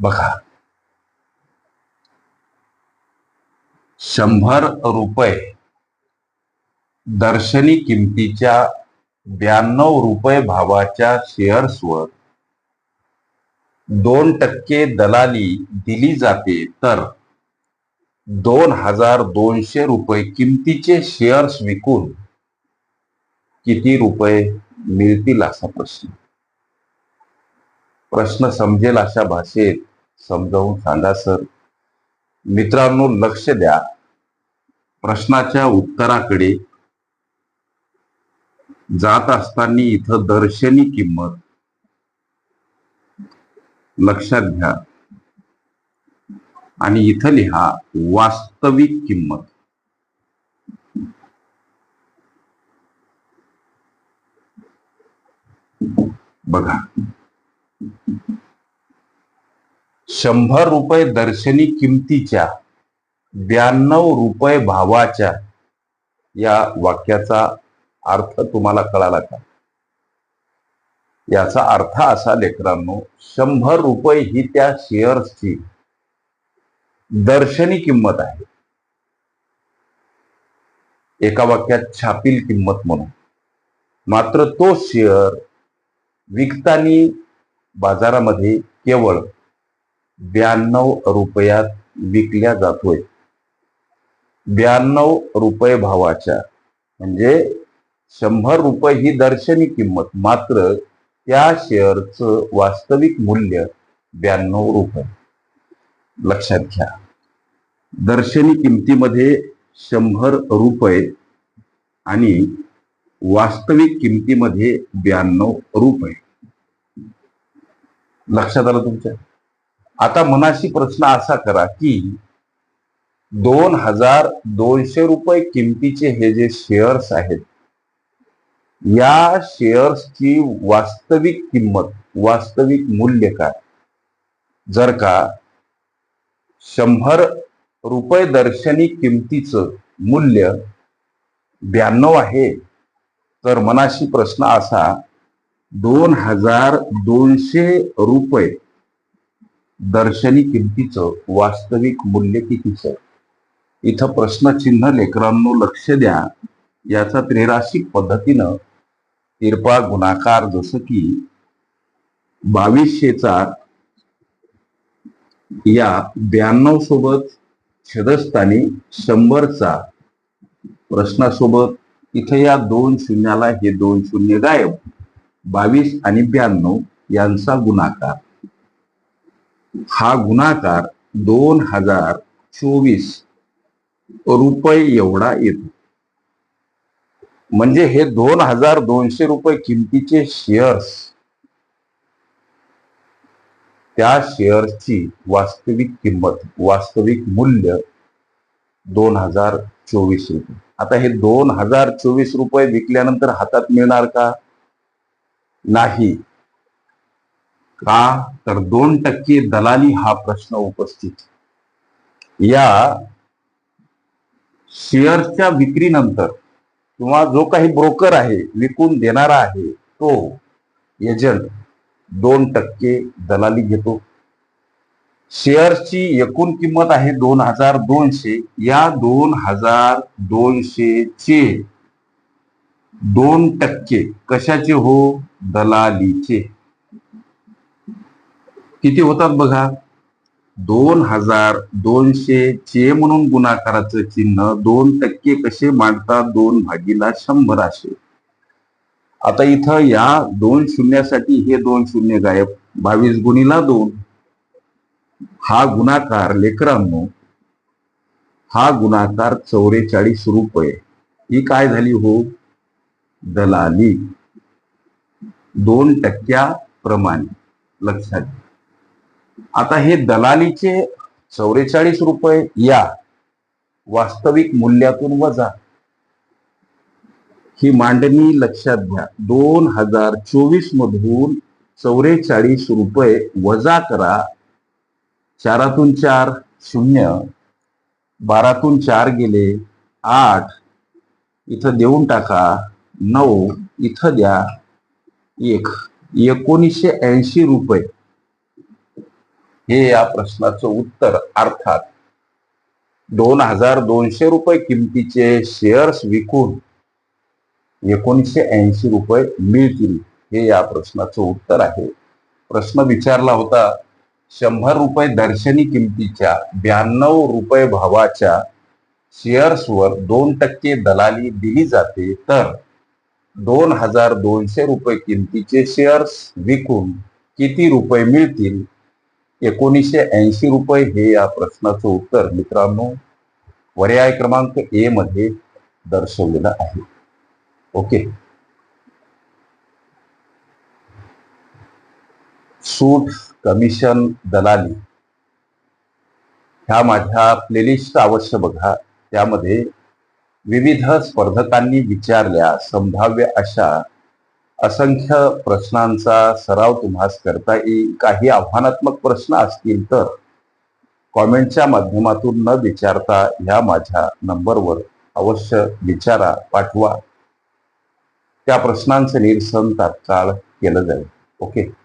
बघा. शंभर रुपये दर्शनी किमतीच्या ब्याण्णव रुपये भावाच्या शेअर्सवर दोन टक्के दलाली दिली जाते तर दोन हजार दोनशे रुपये किमतीचे शेअर्स विकून किती रुपये मिळतील असा प्रश्न. प्रश्न समजेल अशा भाषेत समजावून सांगा सर. मित्रांनो लक्ष द्या. प्रश्नाच्या उत्तराकडे जात असताना इथं दर्शनी किंमत. लक्षात घ्या. आणि इथं लिहा वास्तविक किंमत. बघा. शंभर रुपये दर्शनी किमतीच्या ब्याण्णव रुपये भावाच्या या वाक्याचा अर्थ तुम्हाला कळाला का? याचा अर्थ असा लेकरांनो शंभर रुपये ही त्या शेअर्सची दर्शनी किंमत आहे. एका वाक्यात छापील किंमत म्हणून. मात्र तो शेअर विकतानी बाजारामध्ये केवळ ब्याण्णव रुपयात विकल्या जातोय. ब्याण्णव रुपये भावाच्या म्हणजे शंभर रुपये ही दर्शनी किंमत मात्र त्या शेअरचं वास्तविक मूल्य ब्याण्णव रुपये. लक्षात घ्या. दर्शनी किमतीमध्ये शंभर रुपये आणि वास्तविक किमतीमध्ये ब्याण्णव रुपये. लक्षात आलं तुमच्या? आता मनाशी प्रश्न असा करा की दोन हजार दोनशे रुपये किमतीचे हे जे शेअर्स आहेत या शेअर्सची वास्तविक किंमत वास्तविक मूल्य काय? जर का शंभर रुपये दर्शनी किमतीचं मूल्य ब्याण्णव आहे तर मनाशी प्रश्न असा दोन हजार दोनशे रुपये दर्शनी किमतीचं वास्तविक मूल्य कितीचं? इथं प्रश्नचिन्ह लेकरांनो लक्ष द्या. याचा त्रिराशिक पद्धतीनं तिरपा गुणाकार जसं की बावीसशेचा या ब्याण्णव सोबत छेदस्थानी शंभरचा प्रश्नासोबत इथं या दोन शून्याला हे दोन शून्य गायब. बावीस आणि ब्याण्णव यांचा गुणाकार. हा गुणाकार दोन हजार चोवीस रुपये एवढा येतो. म्हणजे हे दोन हजार दोनशे रुपये किमतीचे शेअर्स त्या शेअर्सची वास्तविक किंमत वास्तविक मूल्य दोन हजार चोवीस रुपये. आता हे दोन हजार चोवीस रुपये विकल्यानंतर हातात मिळणार का? नाही. का? तर दोन टक्के दलाली हा प्रश्न उपस्थित. या शेअर्सच्या विक्रीनंतर किंवा जो काही ब्रोकर आहे विकून देणारा आहे तो एजंट दोन टक्के दलाली घेतो. शेअर्सची एकूण किंमत आहे दोन हजार दोनशे. या दोन हजार दोनशे चे दोन टक्के कशाचे हो? दलालीचे. किती होतात बघा? दोन हजार दोनशे चे म्हणून गुणाकाराचं चिन्ह दोन टक्के कसे मांडतात? दोन भागीला शंभर असे. आता इथं या दोन शून्यासाठी हे दोन शून्य गायब. बावीस गुणीला दोन. हा गुणाकार लेकरांनो हा गुणाकार चौवेचाळीस रुपये. ही काय झाली हो? दलाली. दोन टक्क्याप्रमाणे. लक्षात घ्या. आता हे दलालीचे चौवेचाळीस रुपये या वास्तविक मूल्यातून वजा. ही मांडणी लक्षात घ्या. दोन हजार चोवीस मधून चौवेचाळीस रुपये वजा करा. चारातून चार शून्य बारातून चार गेले आठ इथं देऊन टाका नऊ इथं द्या एक एकोणीसशे ऐंशी रुपये. हे या प्रश्नाचं उत्तर अर्थात दोन हजार दोनशे रुपये किमतीचे शेअर्स विकून एकोणीसशे ऐंशी रुपये मिळतील हे या प्रश्नाचं उत्तर आहे. प्रश्न विचारला होता शंभर रुपये दर्शनी किमतीच्या ब्याण्णव रुपये भावाच्या शेअर्सवर दोन टक्के दलाली दिली जाते तर दोन हजार दोनशे रुपये किमतीचे शेअर्स विकून किती रुपये मिळतील? एकोणीसशे ऐंशी रुपये हे या प्रश्नाचं उत्तर मित्रांनो पर्याय क्रमांक ए मध्ये दर्शवलेलं आहे. ओके. सूट कमिशन दलाली. ह्या माझ्या प्लेलिस्ट अवश्य बघा. त्यामध्ये विविध स्पर्धकांनी विचारल्या संभाव्य अशा असंख्य प्रश्नांचा सराव तुम्हास करता येईल. काही आव्हानात्मक प्रश्न असतील तर कॉमेंटच्या माध्यमातून न विचारता ह्या माझ्या नंबरवर अवश्य विचारा पाठवा. त्या प्रश्नांचं निरसन तात्काळ केलं जाईल. ओके?